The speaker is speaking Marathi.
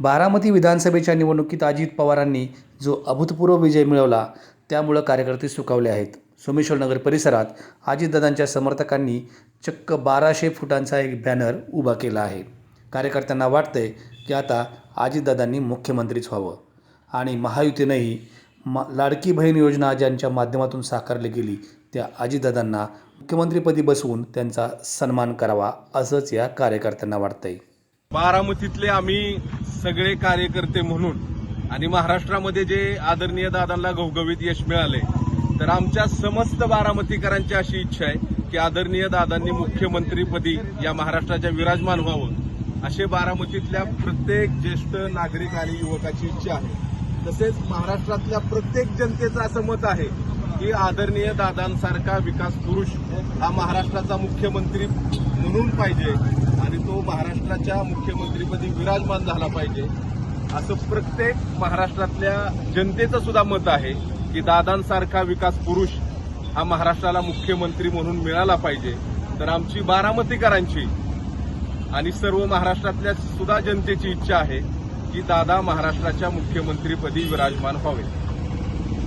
बारामती विधानसभेच्या निवडणुकीत अजित पवारांनी जो अभूतपूर्व विजय मिळवला त्यामुळं कार्यकर्ते सुकावले आहेत. सोमेश्वर नगर परिसरात अजितदादांच्या समर्थकांनी चक्क बाराशे फुटांचा एक बॅनर उभा केला आहे. कार्यकर्त्यांना वाटतंय की आता अजितदादांनी मुख्यमंत्रीच व्हावं. आणि महायुतीनंही मा लाडकी बहीण योजना ज्यांच्या माध्यमातून साकारली गेली त्या अजितदादांना मुख्यमंत्रीपदी बसवून त्यांचा सन्मान करावा असंच या कार्यकर्त्यांना वाटतंय. बारामतीतले आम्ही सगळे कार्यकर्ते म्हणून आणि महाराष्ट्रामध्ये जे आदरणीय दादांना घवघवीत यश मिळाले तर आमच्या समस्त बारामतीकरांची अशी इच्छा आहे की आदरणीय दादांनी मुख्यमंत्रीपदी या महाराष्ट्राच्या विराजमान व्हावं. असे बारामतीतल्या प्रत्येक ज्येष्ठ नागरिक आणि युवकाची इच्छा आहे. तसेच महाराष्ट्रातल्या प्रत्येक जनतेचं असं मत आहे की आदरणीय दादांसारखा विकास पुरुष हा महाराष्ट्राचा मुख्यमंत्री म्हणून पाहिजे. महाराष्ट्राच्या मुख्यमंत्रीपदी विराजमान झाला पाहिजे. असं प्रत्येक महाराष्ट्रातल्या जनतेचं सुद्धा मत आहे की दादांसारखा विकास पुरुष हा महाराष्ट्राला मुख्यमंत्री म्हणून मिळाला पाहिजे. तर आमची बारामतीकरांची आणि सर्व महाराष्ट्रातल्या सुद्धा जनतेची इच्छा आहे की दादा महाराष्ट्राच्या मुख्यमंत्रीपदी विराजमान व्हावे.